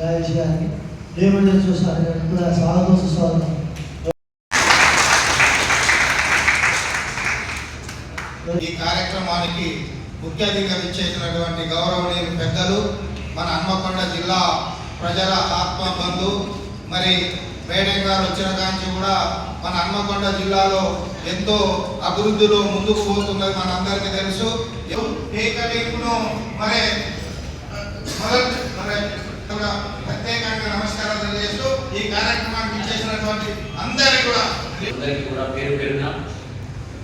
రాజేష్ గారికి దేవుడిని చూసారు గారికి కూడా స్వాగతం సుస్వాగతం ఈ కార్యక్రమానికి ముఖ్య అతిథిగా ఇచ్చేసినటువంటి గౌరవనీయులు పెద్దలు మన హన్మకొండ జిల్లా ప్రజల ఆత్మ బంధు మరి మేడం గారు వచ్చిన కాంచి కూడా మన హన్మకొండ జిల్లాలో ఎంతో అభివృద్ధిలో ముందుకు పోతున్నది మన అందరికీ తెలుసు ఏకలీపును మరి మొదటి ప్రత్యేకంగా నమస్కారాలు తెలియజేస్తూ ఈ కార్యక్రమానికి విచ్చేసినటువంటి అందరికీ కూడా అందరికీ కూడా పేరు పేరున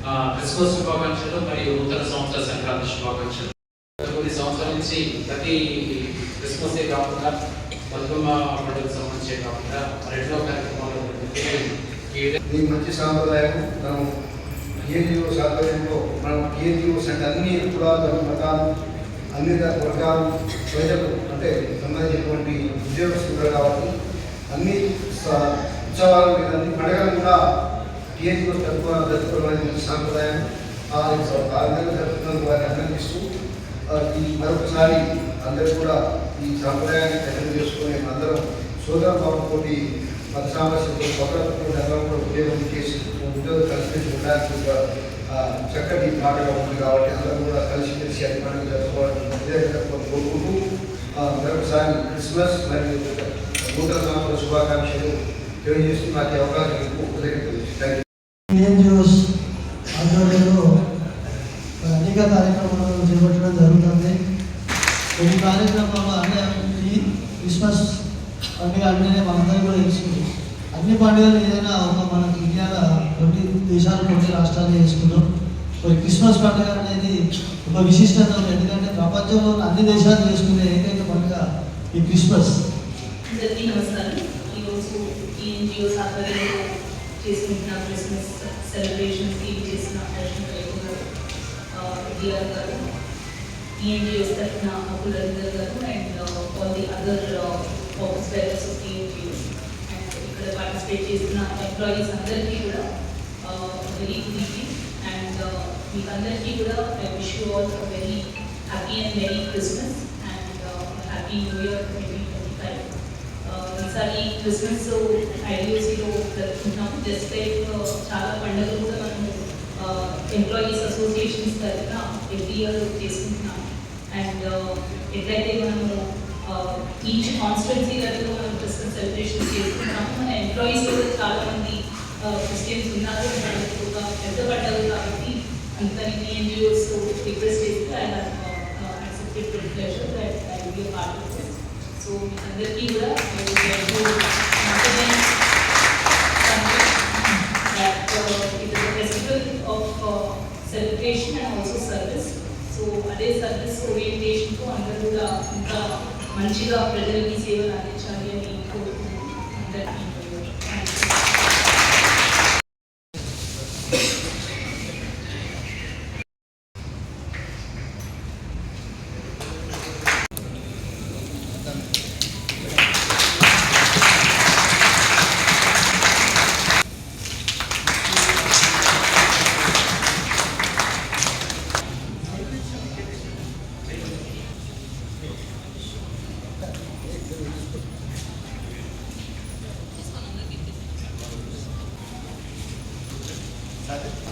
ఆ, క్రిస్మస్ శుభాకాంక్షలు మరియు నూతన సంవత్సర సంక్రాంతి శుభాకాంక్షలు. కొన్ని సంవత్సరాల నుంచి ప్రతి క్రిస్మస్ కాకుండా బతుకమ్మ పండుగకు సంబంధించే కాకుండా రెండో కార్యక్రమాలు ఈ మంచి సాంప్రదాయం మనం కేజీఓ సాంప్రదాయంలో మనం కేజీఓస్ అంటే అన్ని కులాలు మతాలు అన్ని వర్గాలు ప్రజలు అంటే సంబంధించినటువంటి ఉద్యోగస్తులు కాబట్టి అన్ని ఉత్సవాలు అన్ని పండుగలు కూడా కేజీఓ తక్కువ జరుపుకోవడం మంచి సాంప్రదాయం ఆ విధంగా జరుపుతున్నందుకు వారిని అభినందిస్తూ ఈ మరొకసారి అందరూ కూడా ఈ సాంప్రదాయాన్ని కఠినం చేసుకుని అందరం సోదర భావంతోటి మత సామరస్యంతో ఒకరితో అందరం కూడా ఉద్యోగం చేసి ఉద్యోగం కలిసి ఉండడానికి ఒక చక్కటి మాటగా ఉంది కాబట్టి అందరూ కూడా కలిసి మెలిసి అది పండుగ జరుపుకోవడం విధంగా కోరుకుంటూ మరొకసారి క్రిస్మస్ మరియు నూతన సంవత్సర శుభాకాంక్షలు తెలియజేస్తూ నాకు అవకాశం ఇవ్వకు కృతజ్ఞతలు ఎన్జిఓస్ ఆధ్వర్యంలో అనేక చేపట్టడం జరుగుతుంది. కొన్ని కార్యక్రమాలు అంటే క్రిస్మస్ పండుగ అంటేనే మనందరికీ కూడా తెలుసు అన్ని పండుగలు ఏదైనా ఒక మనకి ఇండియాలో కొన్ని దేశాలు కొన్ని రాష్ట్రాలు చేసుకున్నాం మరి క్రిస్మస్ పండుగ అనేది ఒక విశిష్టత ఉంది. ఎందుకంటే ప్రపంచంలో అన్ని దేశాలు చేసుకునే ఏకైక పండుగ ఈ క్రిస్మస్. అందరికీ నమస్కారం. ఈరోజు ఈ ఎన్జిఓస్ ఆధ్వర్యంలో చేసుకుంటున్న క్రిస్మస్ సెలబ్రేషన్స్కి చేసిన దర్శన గారు ఈ ఎన్జిఓస్ తరఫున Appula Ravinder garu and all the other office bearers of participate చేసిన ఎంప్లాయీస్ అందరికీ కూడా వెరీ గుడ్ ఈవినింగ్ అండ్ మీకు అందరికీ కూడా I wish you all very happy and very Christmas and happy new year twenty twenty five ఈసారి Christmas ఐడియోసీలో జరుపుకుంటున్నాము just like చాలా పండుగలు కూడా మనము ఎంప్లాయీస్ అసోసియేషన్స్ తరఫున ఎవ్రీ ఇయర్ చేసుకుంటున్నాము అండ్ ఎట్లయితే మనము ఈచ్ కాన్స్టిట్యున్సీ లెవెల్లో మనం క్రిస్మస్ సెలబ్రేషన్స్ చేసుకుంటున్నాము మన ఎంప్లాయీస్ కూడా చాలా మంది క్రిస్టియన్స్ ఉన్నారు వాళ్ళకి ఒక పెద్ద పండుగ కాబట్టి అందుకని ఎన్జిఓస్ రిక్వెస్ట్ చేస్తే I accepted with pleasure that I will be part of this so మీ అందరికీ కూడా I would like to once again convey that uh, it is a festival of uh, celebration and also service. So అదే service ఓరియంటేషన్తో అందరూ కూడా ఇంకా మంచిగా ప్రజలకి సేవలు అందించాలి. Second.